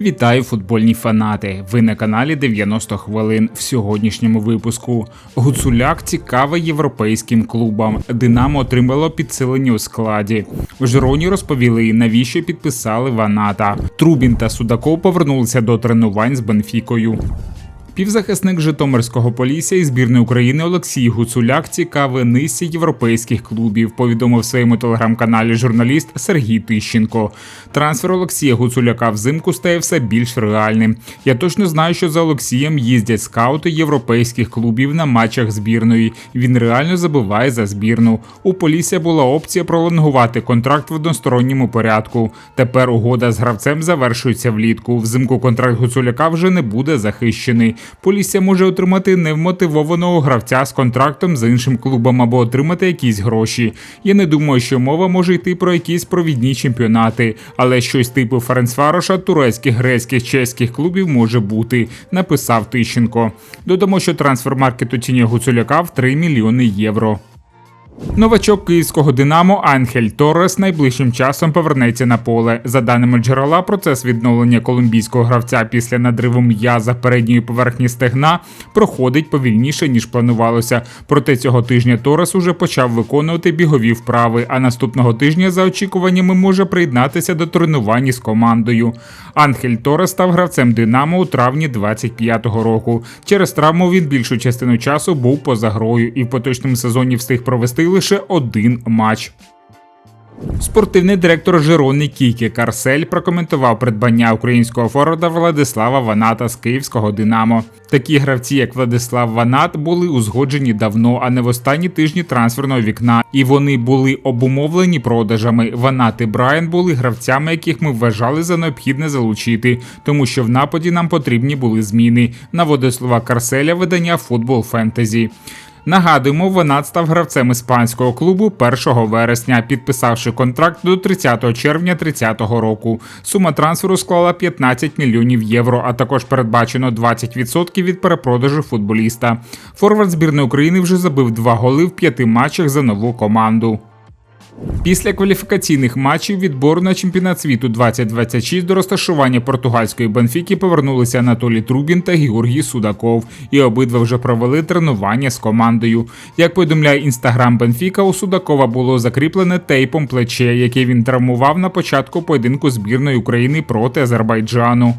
Вітаю футбольні фанати! Ви на каналі 90 хвилин в сьогоднішньому випуску. Гуцуляк цікавий європейським клубам. Динамо отримало підсилення у складі. В Жироні розповіли, навіщо підписали Ваната. Трубін та Судаков повернулися до тренувань з Бенфікою. Півзахисник Житомирського Полісся і збірної України Олексій Гуцуляк цікавий низці європейських клубів. Повідомив в своєму телеграм-каналі журналіст Сергій Тищенко. Трансфер Олексія Гуцуляка взимку стає все більш реальним. Я точно знаю, що за Олексієм їздять скаути європейських клубів на матчах збірної. Він реально забиває за збірну. У Полісся була опція пролонгувати контракт в односторонньому порядку. Тепер угода з гравцем завершується влітку. Взимку контракт Гуцуляка вже не буде захищений. Полісся може отримати невмотивованого гравця з контрактом з іншим клубом або отримати якісь гроші. Я не думаю, що мова може йти про якісь провідні чемпіонати, але щось типу Ференцвароша, турецьких, грецьких, чеських клубів може бути, написав Тищенко. Додамо, що трансфер маркету ціні Гуцуляка в 3 мільйони євро. Новачок київського Динамо Анхель Торрес найближчим часом повернеться на поле. За даними джерела, процес відновлення колумбійського гравця після надриву м'яза передньої поверхні стегна проходить повільніше ніж планувалося. Проте цього тижня Торрес уже почав виконувати бігові вправи. А наступного тижня, за очікуваннями, може приєднатися до тренувань з командою. Анхель Торрес став гравцем Динамо у травні 25-го року. Через травму він більшу частину часу був поза грою і в поточному сезоні встиг провести лише один матч. Спортивний директор Жирони Кікі Карсель прокоментував придбання українського форварда Владислава Ваната з київського Динамо. Такі гравці, як Владислав Ванат, були узгоджені давно, а не в останні тижні трансферного вікна, і вони були обумовлені продажами. Ванат і Брайан були гравцями, яких ми вважали за необхідне залучити, тому що в нападі нам потрібні були зміни. Наводить слова Карселя видання Футбол Фентезі. Нагадуємо, Венат став гравцем іспанського клубу 1 вересня, підписавши контракт до 30 червня 30 року. Сума трансферу склала 15 мільйонів євро, а також передбачено 20% від перепродажу футболіста. Форвард збірної України вже забив два голи в п'яти матчах за нову команду. Після кваліфікаційних матчів відбору на чемпіонат світу 2026 до розташування португальської Бенфіки повернулися Анатолій Трубін та Георгій Судаков, і обидва вже провели тренування з командою. Як повідомляє інстаграм Бенфіка, у Судакова було закріплене тейпом плече, яке він травмував на початку поєдинку збірної України проти Азербайджану.